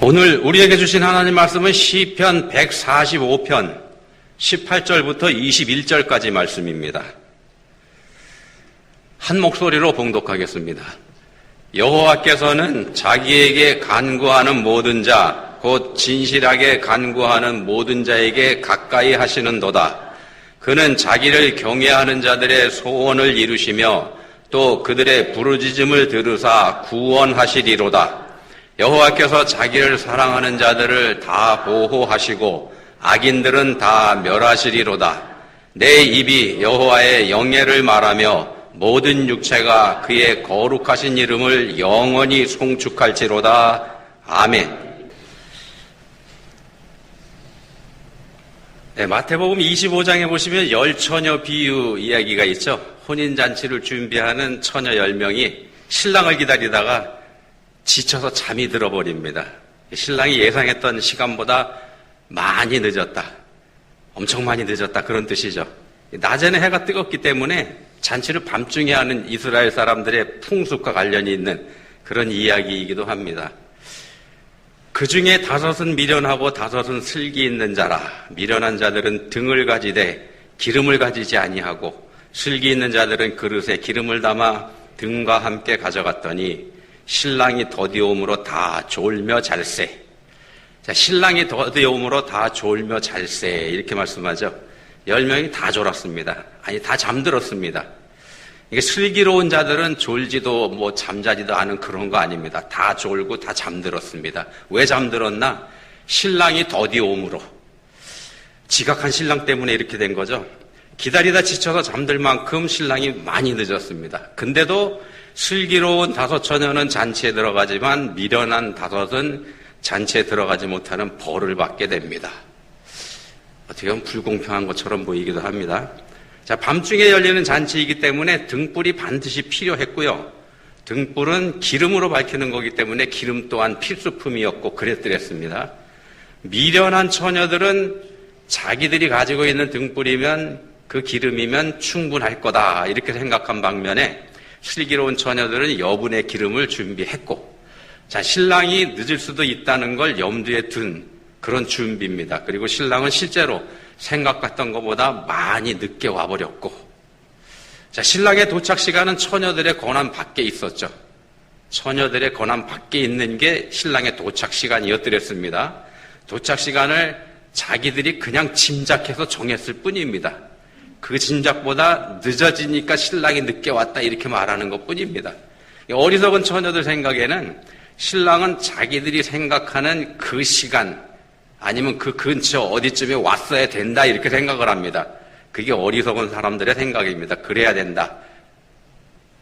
오늘 우리에게 주신 하나님 말씀은 시편 145편 18절부터 21절까지 말씀입니다. 한 목소리로 봉독하겠습니다. 여호와께서는 자기에게 간구하는 모든 자, 곧 진실하게 간구하는 모든 자에게 가까이 하시는도다. 그는 자기를 경외하는 자들의 소원을 이루시며 또 그들의 부르짖음을 들으사 구원하시리로다. 여호와께서 자기를 사랑하는 자들을 다 보호하시고 악인들은 다 멸하시리로다. 내 입이 여호와의 영예를 말하며 모든 육체가 그의 거룩하신 이름을 영원히 송축할지로다. 아멘. 네, 마태복음 25장에 보시면 열 처녀 비유 이야기가 있죠. 혼인잔치를 준비하는 처녀 10명이 신랑을 기다리다가 지쳐서 잠이 들어버립니다. 신랑이 예상했던 시간보다 많이 늦었다. 엄청 많이 늦었다. 그런 뜻이죠. 낮에는 해가 뜨겁기 때문에 잔치를 밤중에 하는 이스라엘 사람들의 풍습과 관련이 있는 그런 이야기이기도 합니다. 그 중에 다섯은 미련하고 다섯은 슬기 있는 자라. 미련한 자들은 등을 가지되 기름을 가지지 아니하고 슬기 있는 자들은 그릇에 기름을 담아 등과 함께 가져갔더니 신랑이 더디옴으로 다 졸며 잘세. 자, 신랑이 더디옴으로 다 졸며 잘세. 이렇게 말씀하죠. 열 명이 다 졸았습니다. 아니, 다 잠들었습니다. 이게 슬기로운 자들은 졸지도 뭐 잠자지도 않은 그런 거 아닙니다. 다 졸고 다 잠들었습니다. 왜 잠들었나? 신랑이 더디옴으로. 지각한 신랑 때문에 이렇게 된 거죠. 기다리다 지쳐서 잠들 만큼 신랑이 많이 늦었습니다. 근데도 슬기로운 다섯 처녀는 잔치에 들어가지만 미련한 다섯은 잔치에 들어가지 못하는 벌을 받게 됩니다. 어떻게 보면 불공평한 것처럼 보이기도 합니다. 자, 밤중에 열리는 잔치이기 때문에 등불이 반드시 필요했고요. 등불은 기름으로 밝히는 거기 때문에 기름 또한 필수품이었고 그랬더랬습니다. 미련한 처녀들은 자기들이 가지고 있는 등불이면 그 기름이면 충분할 거다 이렇게 생각한 방면에 슬기로운 처녀들은 여분의 기름을 준비했고, 자, 신랑이 늦을 수도 있다는 걸 염두에 둔 그런 준비입니다. 그리고 신랑은 실제로 생각했던 것보다 많이 늦게 와버렸고, 자, 신랑의 도착 시간은 처녀들의 권한 밖에 있었죠. 처녀들의 권한 밖에 있는 게 신랑의 도착 시간이었더랬습니다. 도착 시간을 자기들이 그냥 짐작해서 정했을 뿐입니다. 그 진작보다 늦어지니까 신랑이 늦게 왔다 이렇게 말하는 것 뿐입니다. 어리석은 처녀들 생각에는 신랑은 자기들이 생각하는 그 시간 아니면 그 근처 어디쯤에 왔어야 된다 이렇게 생각을 합니다. 그게 어리석은 사람들의 생각입니다. 그래야 된다.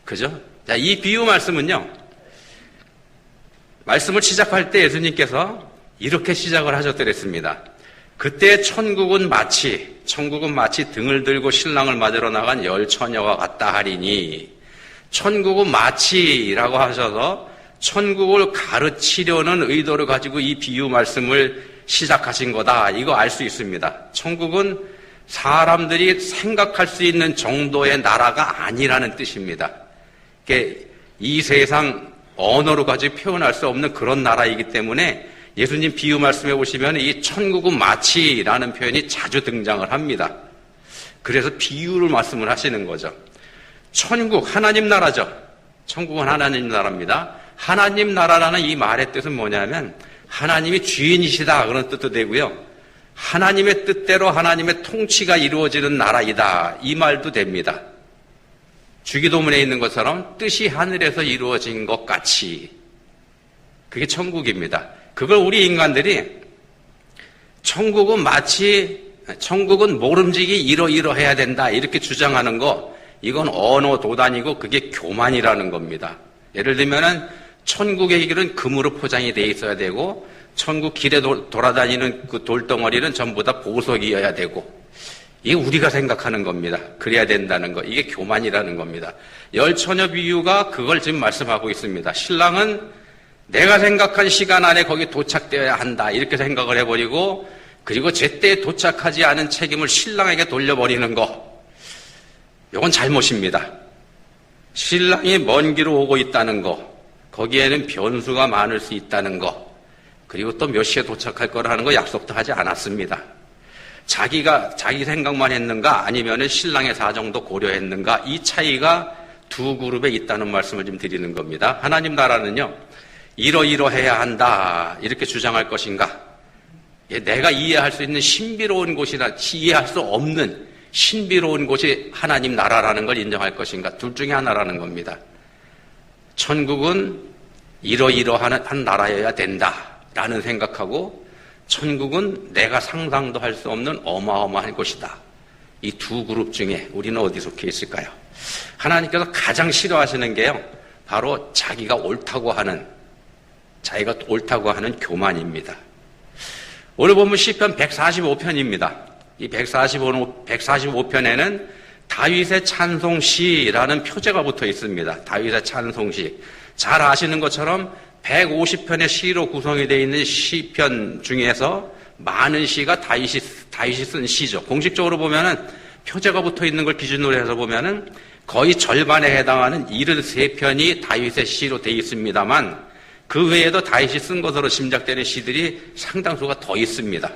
그죠? 자, 이 비유 말씀은요. 말씀을 시작할 때 예수님께서 이렇게 시작을 하셨더랬습니다. 그때 천국은 마치 천국은 마치 등을 들고 신랑을 맞으러 나간 열 처녀와 같다 하리니 천국은 마치라고 하셔서 천국을 가르치려는 의도를 가지고 이 비유 말씀을 시작하신 거다. 이거 알 수 있습니다. 천국은 사람들이 생각할 수 있는 정도의 나라가 아니라는 뜻입니다. 이 세상 언어로 가지고 표현할 수 없는 그런 나라이기 때문에 예수님 비유 말씀해 보시면 이 천국은 마치라는 표현이 자주 등장을 합니다. 그래서 비유를 말씀을 하시는 거죠. 천국, 하나님 나라죠. 천국은 하나님 나라입니다. 하나님 나라라는 이 말의 뜻은 뭐냐면 하나님이 주인이시다 그런 뜻도 되고요. 하나님의 뜻대로 하나님의 통치가 이루어지는 나라이다 이 말도 됩니다. 주기도문에 있는 것처럼 뜻이 하늘에서 이루어진 것 같이 그게 천국입니다. 그걸 우리 인간들이 천국은 마치 천국은 모름지기 이러이러해야 된다 이렇게 주장하는 거 이건 언어 도단이고 그게 교만이라는 겁니다. 예를 들면은 천국의 길은 금으로 포장이 돼 있어야 되고 천국 길에 도, 돌아다니는 그 돌덩어리는 전부 다 보석이어야 되고 이게 우리가 생각하는 겁니다. 그래야 된다는 거. 이게 교만이라는 겁니다. 열처녀 비유가 그걸 지금 말씀하고 있습니다. 신랑은 내가 생각한 시간 안에 거기 도착되어야 한다. 이렇게 생각을 해버리고, 그리고 제때 도착하지 않은 책임을 신랑에게 돌려버리는 거. 이건 잘못입니다. 신랑이 먼 길을 오고 있다는 거, 거기에는 변수가 많을 수 있다는 거, 그리고 또 몇 시에 도착할 거라는 거 약속도 하지 않았습니다. 자기가 자기 생각만 했는가 아니면은 신랑의 사정도 고려했는가 이 차이가 두 그룹에 있다는 말씀을 좀 드리는 겁니다. 하나님 나라는요 이러이러해야 한다 이렇게 주장할 것인가 예, 내가 이해할 수 있는 신비로운 곳이나 이해할 수 없는 신비로운 곳이 하나님 나라라는 걸 인정할 것인가 둘 중에 하나라는 겁니다. 천국은 이러이러한 한 나라여야 된다 라는 생각하고 천국은 내가 상상도 할 수 없는 어마어마한 곳이다. 이 두 그룹 중에 우리는 어디 속해 있을까요? 하나님께서 가장 싫어하시는 게요. 바로 자기가 옳다고 하는 자기가 옳다고 하는 교만입니다. 오늘 보면 시편 145편입니다. 이 145, 145편에는 다윗의 찬송시라는 표제가 붙어 있습니다. 다윗의 찬송시. 잘 아시는 것처럼 150편의 시로 구성이 되어 있는 시편 중에서 많은 시가 다윗이, 다윗이 쓴 시죠. 공식적으로 보면은 표제가 붙어 있는 걸 기준으로 해서 보면은 거의 절반에 해당하는 73편이 다윗의 시로 되어 있습니다만 그 외에도 다윗이 쓴 것으로 짐작되는 시들이 상당수가 더 있습니다.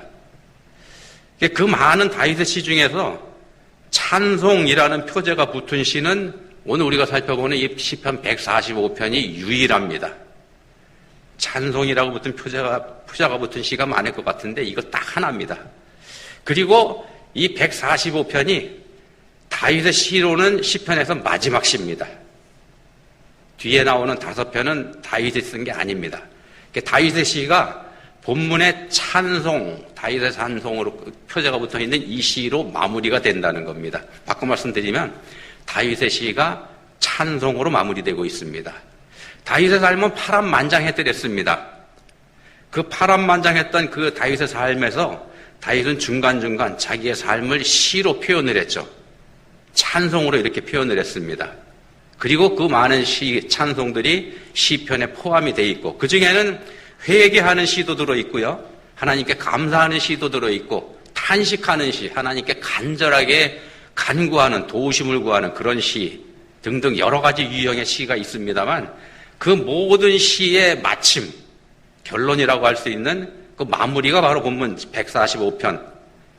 그 많은 다윗의 시 중에서 찬송이라는 표제가 붙은 시는 오늘 우리가 살펴보는 이 시편 145편이 유일합니다. 찬송이라고 붙은 표제가, 표제가 붙은 시가 많을 것 같은데 이거 딱 하나입니다. 그리고 이 145편이 다윗의 시로는 시편에서 마지막 시입니다. 뒤에 나오는 다섯 편은 다윗이 쓴 게 아닙니다. 다윗의 시가 본문의 찬송, 다윗의 찬송으로 표제가 붙어 있는 이 시로 마무리가 된다는 겁니다. 바꿔 말씀드리면 다윗의 시가 찬송으로 마무리되고 있습니다. 다윗의 삶은 파란만장했더랬습니다. 그 파란만장했던 그 다윗의 삶에서 다윗은 중간중간 자기의 삶을 시로 표현을 했죠. 찬송으로 이렇게 표현을 했습니다. 그리고 그 많은 시, 찬송들이 시편에 포함이 되어 있고, 그 중에는 회개하는 시도 들어 있고요. 하나님께 감사하는 시도 들어 있고, 탄식하는 시, 하나님께 간절하게 간구하는, 도우심을 구하는 그런 시 등등 여러 가지 유형의 시가 있습니다만, 그 모든 시의 마침, 결론이라고 할 수 있는 그 마무리가 바로 본문 145편.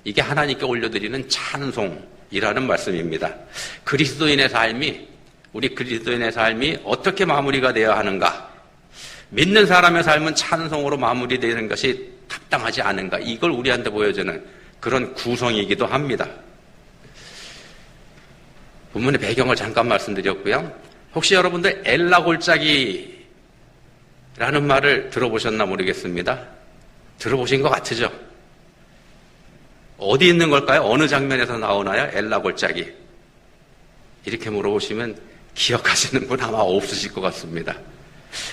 이게 하나님께 올려드리는 찬송이라는 말씀입니다. 그리스도인의 삶이 우리 그리스도인의 삶이 어떻게 마무리가 되어야 하는가? 믿는 사람의 삶은 찬송으로 마무리되는 것이 합당하지 않은가? 이걸 우리한테 보여주는 그런 구성이기도 합니다. 본문의 배경을 잠깐 말씀드렸고요. 혹시 여러분들 엘라 골짜기라는 말을 들어보셨나 모르겠습니다. 들어보신 것 같으죠? 어디 있는 걸까요? 어느 장면에서 나오나요? 엘라 골짜기. 이렇게 물어보시면 기억하시는 분 아마 없으실 것 같습니다.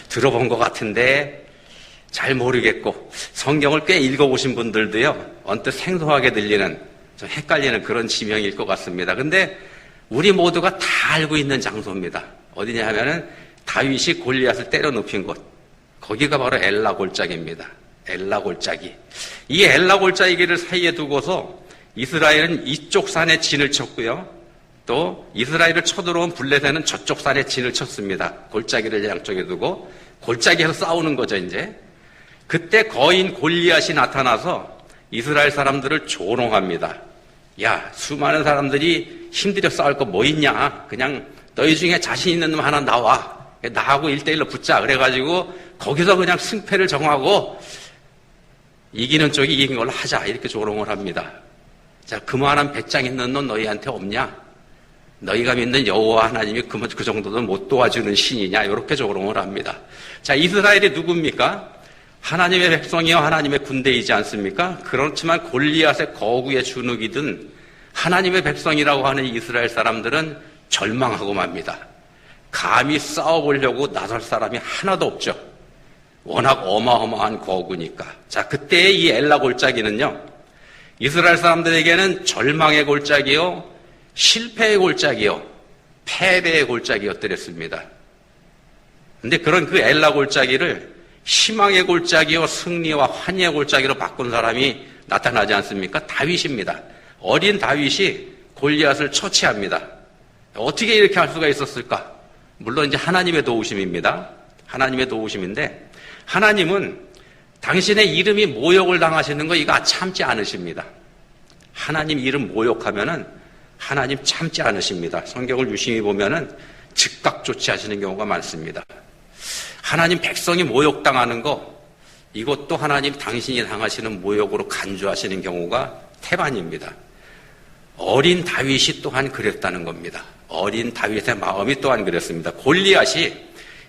들어본 것 같은데 잘 모르겠고 성경을 꽤 읽어보신 분들도요 언뜻 생소하게 들리는 좀 헷갈리는 그런 지명일 것 같습니다. 근데 우리 모두가 다 알고 있는 장소입니다. 어디냐 하면은 다윗이 골리앗을 때려 눕힌 곳. 거기가 바로 엘라 골짜기입니다. 엘라 골짜기. 이 엘라 골짜기를 사이에 두고서 이스라엘은 이쪽 산에 진을 쳤고요. 또 이스라엘을 쳐들어온 블레셋은 저쪽 산에 진을 쳤습니다. 골짜기를 양쪽에 두고 골짜기에서 싸우는 거죠 이제. 그때 거인 골리앗이 나타나서 이스라엘 사람들을 조롱합니다. 야 수많은 사람들이 힘들여 싸울 거 뭐 있냐? 그냥 너희 중에 자신 있는 놈 하나 나와. 나하고 일대일로 붙자. 그래가지고 거기서 그냥 승패를 정하고 이기는 쪽이 이긴 걸로 하자. 이렇게 조롱을 합니다. 자, 그만한 배짱 있는 놈 너희한테 없냐? 너희가 믿는 여호와 하나님이 그, 그 정도는 못 도와주는 신이냐 이렇게 조롱을 합니다. 자 이스라엘이 누굽니까? 하나님의 백성이요 하나님의 군대이지 않습니까? 그렇지만 골리앗의 거구의 주눅이든 하나님의 백성이라고 하는 이스라엘 사람들은 절망하고 맙니다. 감히 싸워보려고 나설 사람이 하나도 없죠. 워낙 어마어마한 거구니까. 자, 그때의 이 엘라 골짜기는요, 이스라엘 사람들에게는 절망의 골짜기요, 실패의 골짜기요, 패배의 골짜기였더랬습니다. 근데 그런 그 엘라 골짜기를 희망의 골짜기요, 승리와 환희의 골짜기로 바꾼 사람이 나타나지 않습니까? 다윗입니다. 어린 다윗이 골리앗을 처치합니다. 어떻게 이렇게 할 수가 있었을까? 물론 이제 하나님의 도우심입니다. 하나님의 도우심인데 하나님은 당신의 이름이 모욕을 당하시는 거 이거 참지 않으십니다. 하나님 이름 모욕하면은 하나님 참지 않으십니다. 성경을 유심히 보면은 즉각 조치하시는 경우가 많습니다. 하나님 백성이 모욕당하는 거 이것도 하나님 당신이 당하시는 모욕으로 간주하시는 경우가 태반입니다. 어린 다윗이 또한 그랬다는 겁니다. 어린 다윗의 마음이 또한 그랬습니다. 골리앗이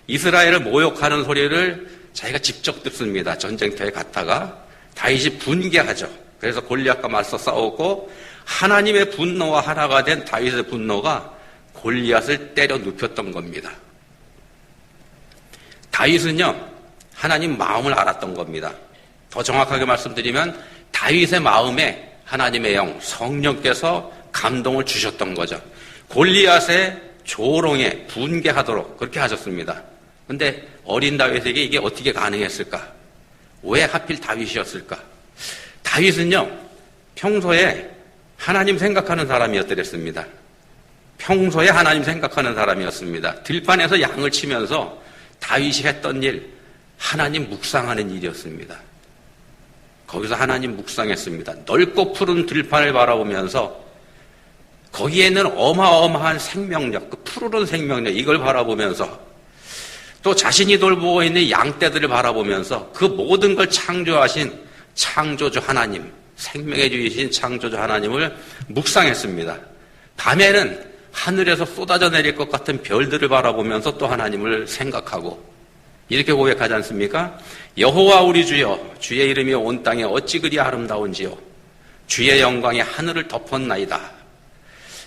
이스라엘을 모욕하는 소리를 자기가 직접 듣습니다. 전쟁터에 갔다가 다윗이 분개하죠. 그래서 골리앗과 맞서 싸우고 하나님의 분노와 하나가 된 다윗의 분노가 골리앗을 때려 눕혔던 겁니다. 다윗은요 하나님 마음을 알았던 겁니다. 더 정확하게 말씀드리면 다윗의 마음에 하나님의 영 성령께서 감동을 주셨던 거죠. 골리앗의 조롱에 분개하도록 그렇게 하셨습니다. 근데 어린 다윗에게 이게 어떻게 가능했을까? 왜 하필 다윗이었을까? 다윗은요, 평소에 하나님 생각하는 사람이었더랬습니다. 평소에 하나님 생각하는 사람이었습니다. 들판에서 양을 치면서 다윗이 했던 일, 하나님 묵상하는 일이었습니다. 거기서 하나님 묵상했습니다. 넓고 푸른 들판을 바라보면서 거기에는 어마어마한 생명력, 그 푸르른 생명력, 이걸 바라보면서 또 자신이 돌보고 있는 양떼들을 바라보면서 그 모든 걸 창조하신 창조주 하나님, 생명의 주이신 창조주 하나님을 묵상했습니다. 밤에는 하늘에서 쏟아져 내릴 것 같은 별들을 바라보면서 또 하나님을 생각하고 이렇게 고백하지 않습니까? 여호와 우리 주여 주의 이름이 온 땅에 어찌 그리 아름다운지요 주의 영광이 하늘을 덮었나이다.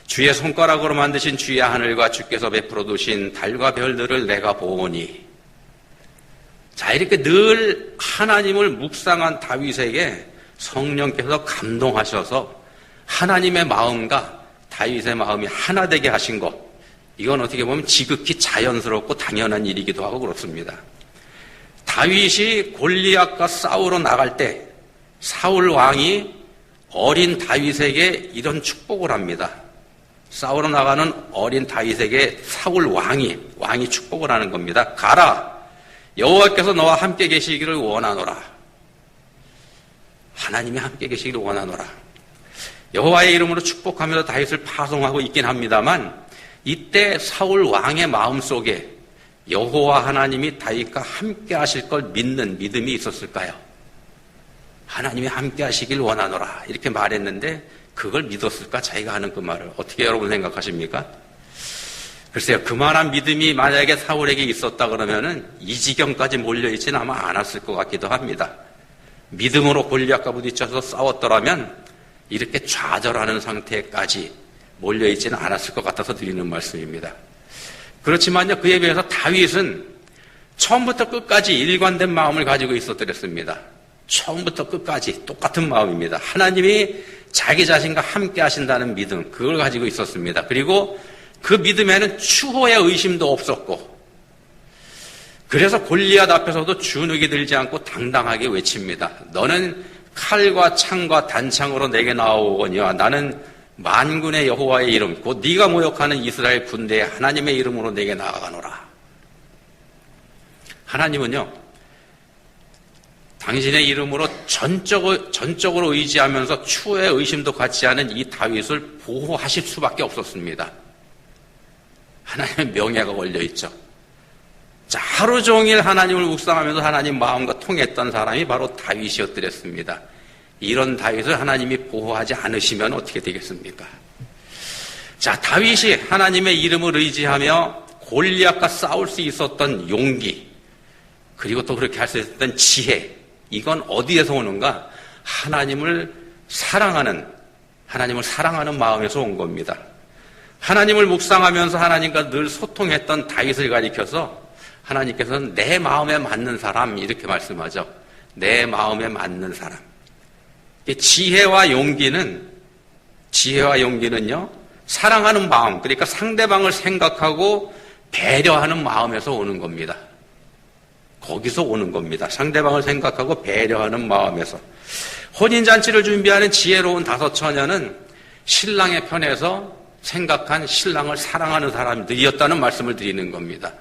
주의 손가락으로 만드신 주의 하늘과 주께서 베풀어 두신 달과 별들을 내가 보오니 자 이렇게 늘 하나님을 묵상한 다윗에게 성령께서 감동하셔서 하나님의 마음과 다윗의 마음이 하나 되게 하신 것 이건 어떻게 보면 지극히 자연스럽고 당연한 일이기도 하고 그렇습니다. 다윗이 골리앗과 싸우러 나갈 때 사울 왕이 어린 다윗에게 이런 축복을 합니다. 싸우러 나가는 어린 다윗에게 사울 왕이 왕이 축복을 하는 겁니다. 가라. 여호와께서 너와 함께 계시기를 원하노라. 하나님이 함께 계시기를 원하노라. 여호와의 이름으로 축복하면서 다윗을 파송하고 있긴 합니다만 이때 사울 왕의 마음 속에 여호와 하나님이 다윗과 함께 하실 걸 믿는 믿음이 있었을까요? 하나님이 함께 하시길 원하노라. 이렇게 말했는데 그걸 믿었을까? 자기가 하는 그 말을. 어떻게 여러분 생각하십니까? 글쎄요, 그만한 믿음이 만약에 사울에게 있었다 그러면은 이 지경까지 몰려 있지는 아마 않았을 것 같기도 합니다. 믿음으로 골리앗과 부딪혀서 싸웠더라면 이렇게 좌절하는 상태까지 몰려있지는 않았을 것 같아서 드리는 말씀입니다. 그렇지만요, 그에 비해서 다윗은 처음부터 끝까지 일관된 마음을 가지고 있었더랬습니다. 처음부터 끝까지 똑같은 마음입니다. 하나님이 자기 자신과 함께 하신다는 믿음, 그걸 가지고 있었습니다. 그리고 그 믿음에는 추호의 의심도 없었고, 그래서 골리앗 앞에서도 주눅이 들지 않고 당당하게 외칩니다. 너는 칼과 창과 단창으로 내게 나오거니와 나는 만군의 여호와의 이름, 곧 네가 모욕하는 이스라엘 군대의 하나님의 이름으로 내게 나아가노라. 하나님은요, 당신의 이름으로 전적으로, 전적으로 의지하면서 추후의 의심도 갖지 않은 이 다윗을 보호하실 수밖에 없었습니다. 하나님의 명예가 걸려 있죠. 자, 하루 종일 하나님을 묵상하면서 하나님 마음과 통했던 사람이 바로 다윗이었더랬습니다. 이런 다윗을 하나님이 보호하지 않으시면 어떻게 되겠습니까? 자, 다윗이 하나님의 이름을 의지하며 골리앗과 싸울 수 있었던 용기, 그리고 또 그렇게 할 수 있었던 지혜, 이건 어디에서 오는가? 하나님을 사랑하는, 하나님을 사랑하는 마음에서 온 겁니다. 하나님을 묵상하면서 하나님과 늘 소통했던 다윗을 가리켜서 하나님께서는 내 마음에 맞는 사람, 이렇게 말씀하죠. 내 마음에 맞는 사람. 지혜와 용기는, 지혜와 용기는요, 사랑하는 마음, 그러니까 상대방을 생각하고 배려하는 마음에서 오는 겁니다. 거기서 오는 겁니다. 상대방을 생각하고 배려하는 마음에서. 혼인잔치를 준비하는 지혜로운 다섯 처녀는 신랑의 편에서 생각한 신랑을 사랑하는 사람들이었다는 말씀을 드리는 겁니다.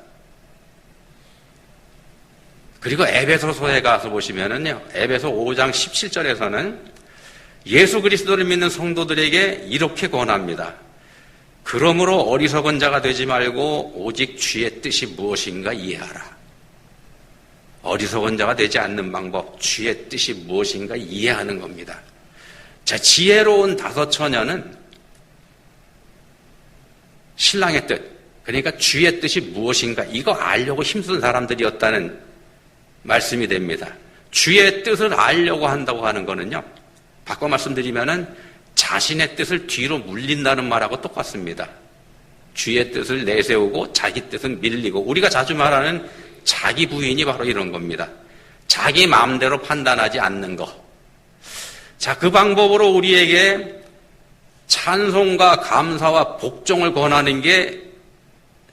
그리고 에베소서에 가서 보시면은요, 에베소 5장 17절에서는 예수 그리스도를 믿는 성도들에게 이렇게 권합니다. 그러므로 어리석은 자가 되지 말고 오직 주의 뜻이 무엇인가 이해하라. 어리석은 자가 되지 않는 방법, 주의 뜻이 무엇인가 이해하는 겁니다. 자, 지혜로운 다섯 처녀는 신랑의 뜻, 그러니까 주의 뜻이 무엇인가 이거 알려고 힘쓴 사람들이었다는 말씀이 됩니다. 주의 뜻을 알려고 한다고 하는 거는요. 바꿔 말씀드리면은 자신의 뜻을 뒤로 물린다는 말하고 똑같습니다. 주의 뜻을 내세우고 자기 뜻은 밀리고 우리가 자주 말하는 자기 부인이 바로 이런 겁니다. 자기 마음대로 판단하지 않는 것. 자, 그 방법으로 우리에게 찬송과 감사와 복종을 권하는 게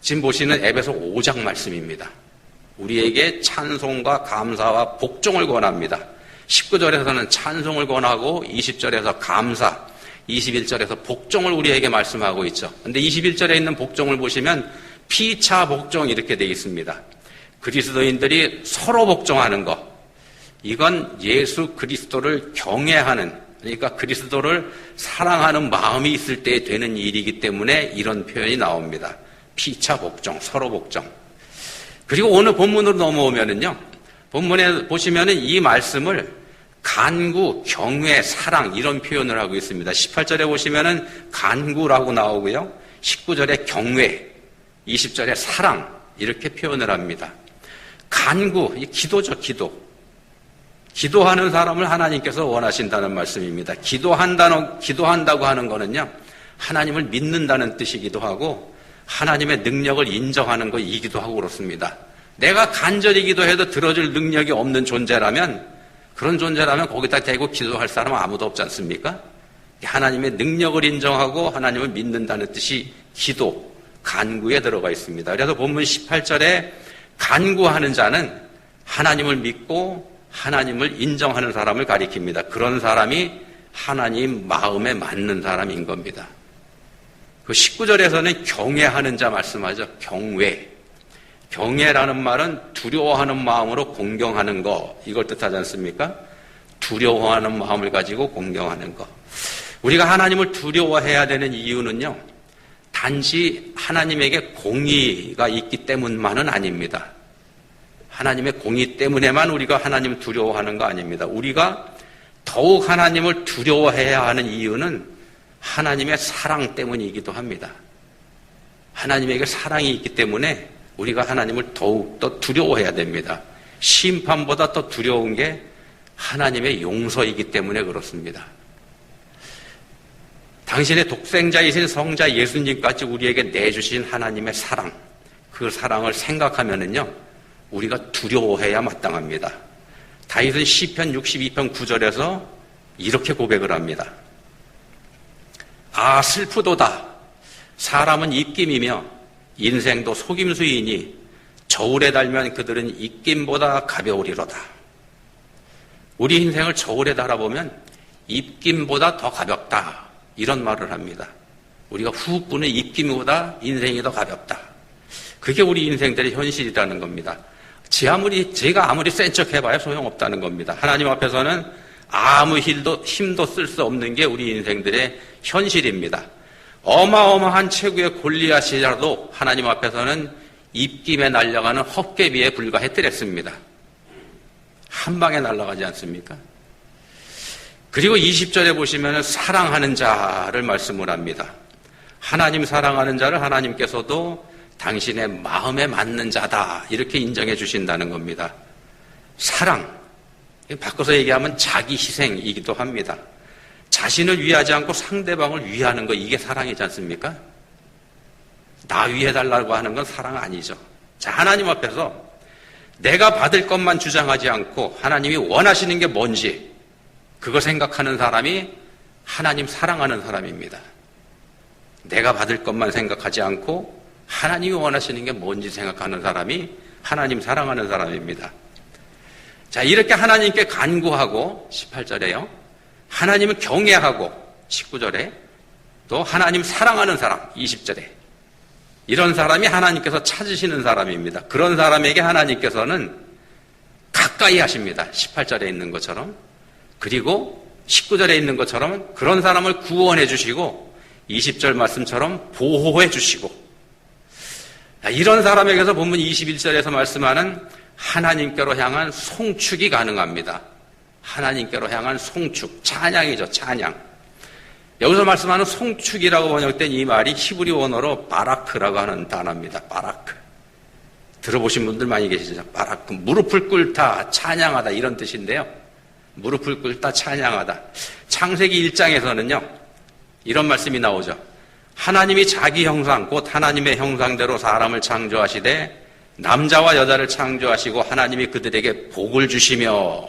지금 보시는 앱에서 5장 말씀입니다. 우리에게 찬송과 감사와 복종을 권합니다. 19절에서는 찬송을 권하고 20절에서 감사, 21절에서 복종을 우리에게 말씀하고 있죠. 근데 21절에 있는 복종을 보시면 피차 복종 이렇게 되어 있습니다. 그리스도인들이 서로 복종하는 것. 이건 예수 그리스도를 경외하는 그러니까 그리스도를 사랑하는 마음이 있을 때 되는 일이기 때문에 이런 표현이 나옵니다. 피차 복종, 서로 복종. 그리고 오늘 본문으로 넘어오면은요. 본문에 보시면은 이 말씀을 간구, 경외, 사랑 이런 표현을 하고 있습니다. 18절에 보시면은 간구라고 나오고요. 19절에 경외, 20절에 사랑 이렇게 표현을 합니다. 간구, 이 기도죠, 기도. 기도하는 사람을 하나님께서 원하신다는 말씀입니다. 기도한다는, 기도한다고 하는 거는요, 하나님을 믿는다는 뜻이기도 하고, 하나님의 능력을 인정하는 것이기도 하고 그렇습니다. 내가 간절히 기도해도 들어줄 능력이 없는 존재라면, 그런 존재라면 거기다 대고 기도할 사람은 아무도 없지 않습니까? 하나님의 능력을 인정하고 하나님을 믿는다는 뜻이 기도, 간구에 들어가 있습니다. 그래서 본문 18절에 간구하는 자는 하나님을 믿고 하나님을 인정하는 사람을 가리킵니다. 그런 사람이 하나님 마음에 맞는 사람인 겁니다. 그 19절에서는 경외하는 자 말씀하죠. 경외. 경외라는 말은 두려워하는 마음으로 공경하는 거, 이걸 뜻하지 않습니까? 두려워하는 마음을 가지고 공경하는 거. 우리가 하나님을 두려워해야 되는 이유는요, 단지 하나님에게 공의가 있기 때문만은 아닙니다. 하나님의 공의 때문에만 우리가 하나님을 두려워하는 거 아닙니다. 우리가 더욱 하나님을 두려워해야 하는 이유는 하나님의 사랑 때문이기도 합니다. 하나님에게 사랑이 있기 때문에 우리가 하나님을 더욱 더 두려워해야 됩니다. 심판보다 더 두려운 게 하나님의 용서이기 때문에 그렇습니다. 당신의 독생자이신 성자 예수님까지 우리에게 내주신 하나님의 사랑, 그 사랑을 생각하면은요, 우리가 두려워해야 마땅합니다. 다윗은 시편 62편 9절에서 이렇게 고백을 합니다. 아 슬프도다. 사람은 입김이며 인생도 속임수이니 저울에 달면 그들은 입김보다 가벼우리로다. 우리 인생을 저울에 달아보면 입김보다 더 가볍다. 이런 말을 합니다. 우리가 훅 부는 입김보다 인생이 더 가볍다. 그게 우리 인생들의 현실이라는 겁니다. 제 아무리, 제가 아무리 센 척 해봐야 소용없다는 겁니다. 하나님 앞에서는 아무 힘도, 힘도 쓸 수 없는 게 우리 인생들의 현실입니다. 어마어마한 최고의 골리앗이라도 하나님 앞에서는 입김에 날려가는 헛개비에 불과했더랬습니다. 한 방에 날아가지 않습니까? 그리고 20절에 보시면 사랑하는 자를 말씀을 합니다. 하나님 사랑하는 자를 하나님께서도 당신의 마음에 맞는 자다. 이렇게 인정해 주신다는 겁니다. 사랑. 바꿔서 얘기하면 자기 희생이기도 합니다. 자신을 위하지 않고 상대방을 위하는 거 이게 사랑이지 않습니까? 나 위해달라고 하는 건 사랑 아니죠. 자, 하나님 앞에서 내가 받을 것만 주장하지 않고 하나님이 원하시는 게 뭔지 그거 생각하는 사람이 하나님 사랑하는 사람입니다. 내가 받을 것만 생각하지 않고 하나님이 원하시는 게 뭔지 생각하는 사람이 하나님 사랑하는 사람입니다. 자, 이렇게 하나님께 간구하고 18절에요. 하나님을 경외하고 19절에 또 하나님 사랑하는 사람 20절에 이런 사람이 하나님께서 찾으시는 사람입니다. 그런 사람에게 하나님께서는 가까이 하십니다. 18절에 있는 것처럼. 그리고 19절에 있는 것처럼 그런 사람을 구원해 주시고 20절 말씀처럼 보호해 주시고 이런 사람에게서 본문 21절에서 말씀하는 하나님께로 향한 송축이 가능합니다. 하나님께로 향한 송축, 찬양이죠, 찬양. 여기서 말씀하는 송축이라고 번역된 이 말이 히브리 원어로 바라크라고 하는 단어입니다. 바라크. 들어보신 분들 많이 계시죠? 바라크. 무릎을 꿇다, 찬양하다 이런 뜻인데요. 무릎을 꿇다, 찬양하다. 창세기 1장에서는요. 이런 말씀이 나오죠. 하나님이 자기 형상, 곧 하나님의 형상대로 사람을 창조하시되 남자와 여자를 창조하시고 하나님이 그들에게 복을 주시며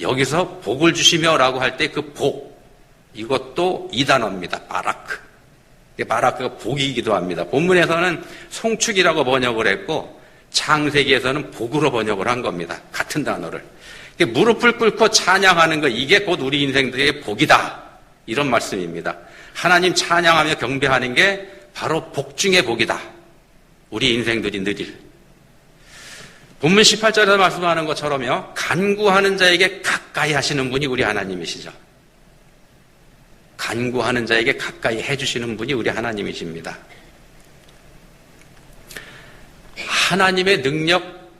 여기서 복을 주시며라고 할 때 그 복, 이것도 이 단어입니다. 바라크. 바라크가 복이기도 합니다. 본문에서는 송축이라고 번역을 했고 창세기에서는 복으로 번역을 한 겁니다. 같은 단어를. 무릎을 꿇고 찬양하는 거 이게 곧 우리 인생들의 복이다. 이런 말씀입니다. 하나님 찬양하며 경배하는 게 바로 복 중의 복이다. 우리 인생들이 느릴. 본문 18절에서 말씀하는 것처럼요. 간구하는 자에게 가까이 하시는 분이 우리 하나님이시죠. 간구하는 자에게 가까이 해주시는 분이 우리 하나님이십니다. 하나님의 능력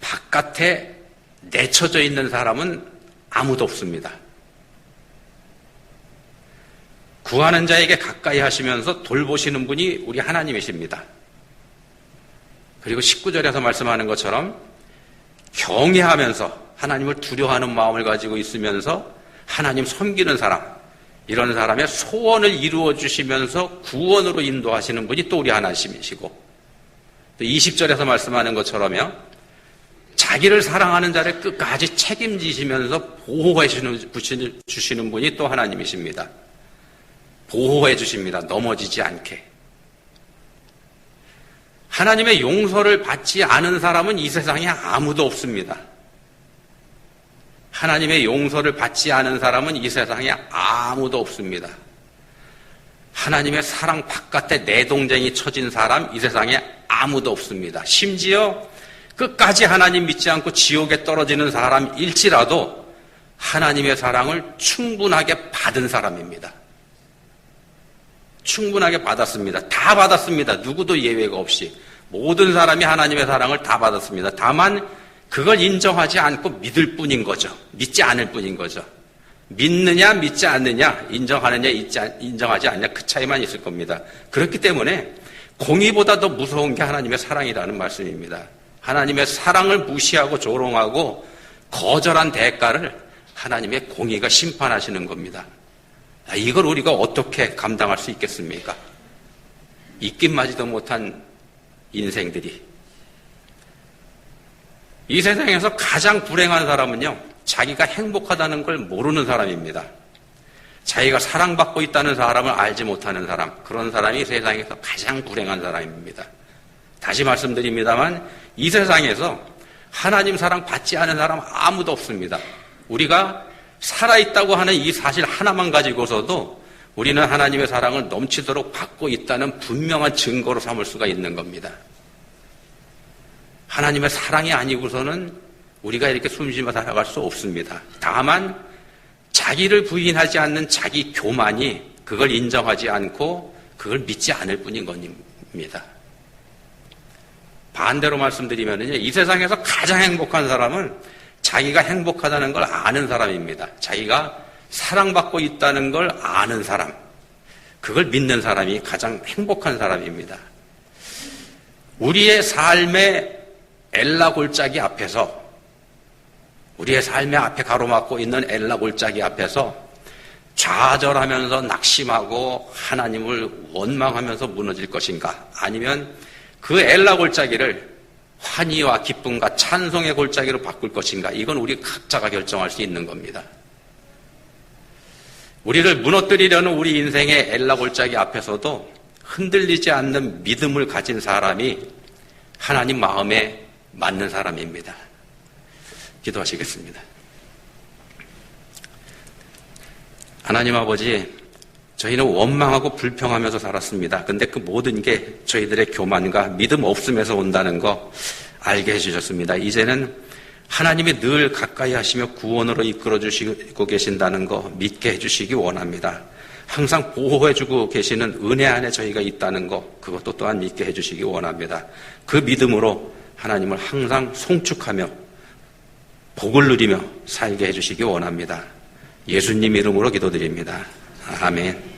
바깥에 내쳐져 있는 사람은 아무도 없습니다. 구하는 자에게 가까이 하시면서 돌보시는 분이 우리 하나님이십니다. 그리고 19절에서 말씀하는 것처럼 경외하면서 하나님을 두려워하는 마음을 가지고 있으면서 하나님 섬기는 사람, 이런 사람의 소원을 이루어 주시면서 구원으로 인도하시는 분이 또 우리 하나님이시고, 또 20절에서 말씀하는 것처럼요, 자기를 사랑하는 자를 끝까지 책임지시면서 보호해 주시는 분이 또 하나님이십니다. 보호해 주십니다. 넘어지지 않게. 하나님의 용서를 받지 않은 사람은 이 세상에 아무도 없습니다. 하나님의 용서를 받지 않은 사람은 이 세상에 아무도 없습니다. 하나님의 사랑 바깥에 내동쟁이 쳐진 사람 이 세상에 아무도 없습니다. 심지어 끝까지 하나님 믿지 않고 지옥에 떨어지는 사람일지라도 하나님의 사랑을 충분하게 받은 사람입니다. 충분하게 받았습니다. 다 받았습니다. 누구도 예외가 없이. 모든 사람이 하나님의 사랑을 다 받았습니다. 다만 그걸 인정하지 않고 믿을 뿐인 거죠. 믿지 않을 뿐인 거죠. 믿느냐, 믿지 않느냐, 인정하느냐, 인정하지 않느냐, 그 차이만 있을 겁니다. 그렇기 때문에 공의보다 더 무서운 게 하나님의 사랑이라는 말씀입니다. 하나님의 사랑을 무시하고 조롱하고 거절한 대가를 하나님의 공의가 심판하시는 겁니다. 아, 이걸 우리가 어떻게 감당할 수 있겠습니까? 입김 맞지도 못한 인생들이 이 세상에서 가장 불행한 사람은요, 자기가 행복하다는 걸 모르는 사람입니다. 자기가 사랑받고 있다는 사람을 알지 못하는 사람, 그런 사람이 세상에서 가장 불행한 사람입니다. 다시 말씀드립니다만, 이 세상에서 하나님 사랑 받지 않은 사람 아무도 없습니다. 우리가 살아있다고 하는 이 사실 하나만 가지고서도 우리는 하나님의 사랑을 넘치도록 받고 있다는 분명한 증거로 삼을 수가 있는 겁니다. 하나님의 사랑이 아니고서는 우리가 이렇게 숨쉬며 살아갈 수 없습니다. 다만 자기를 부인하지 않는 자기 교만이 그걸 인정하지 않고 그걸 믿지 않을 뿐인 겁니다. 반대로 말씀드리면 이 세상에서 가장 행복한 사람은 자기가 행복하다는 걸 아는 사람입니다. 자기가 사랑받고 있다는 걸 아는 사람. 그걸 믿는 사람이 가장 행복한 사람입니다. 우리의 삶의 엘라 골짜기 앞에서 우리의 삶의 앞에 가로막고 있는 엘라 골짜기 앞에서 좌절하면서 낙심하고 하나님을 원망하면서 무너질 것인가? 아니면 그 엘라 골짜기를 환희와 기쁨과 찬송의 골짜기로 바꿀 것인가? 이건 우리 각자가 결정할 수 있는 겁니다. 우리를 무너뜨리려는 우리 인생의 엘라 골짜기 앞에서도 흔들리지 않는 믿음을 가진 사람이 하나님 마음에 맞는 사람입니다. 기도하시겠습니다. 하나님 아버지, 저희는 원망하고 불평하면서 살았습니다. 근데 그 모든 게 저희들의 교만과 믿음 없음에서 온다는 거 알게 해주셨습니다. 이제는 하나님이 늘 가까이 하시며 구원으로 이끌어 주시고 계신다는 거 믿게 해주시기 원합니다. 항상 보호해주고 계시는 은혜 안에 저희가 있다는 거 그것도 또한 믿게 해주시기 원합니다. 그 믿음으로 하나님을 항상 송축하며 복을 누리며 살게 해주시기 원합니다. 예수님 이름으로 기도드립니다. 아멘.